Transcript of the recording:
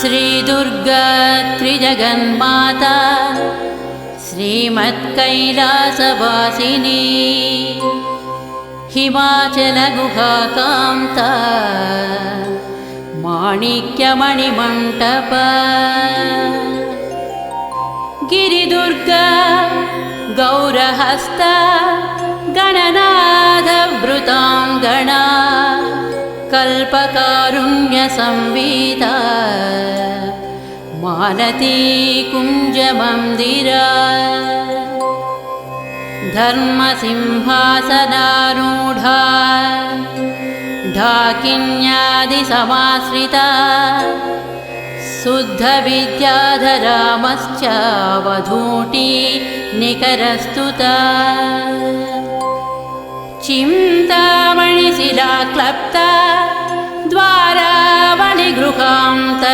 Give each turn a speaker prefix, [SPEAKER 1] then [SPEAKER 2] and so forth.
[SPEAKER 1] श्रीदुर्गा त्रिजगन्माता श्रीमत्कैलासवासिनी हिमाचलगुहाकान्ता माणिक्यमणिमण्टप गिरिदुर्गा गौरहस्ता कल्पकारुण्यसंविदा मालती कुञ्जमन्दिरा। धर्मसिंहासनारूढा। ढाकिन्यादिसमाश्रिता शुद्धविद्याधरामश्च वधूटी निकरस्तुता चिन्तामणिशिला क्लप्ता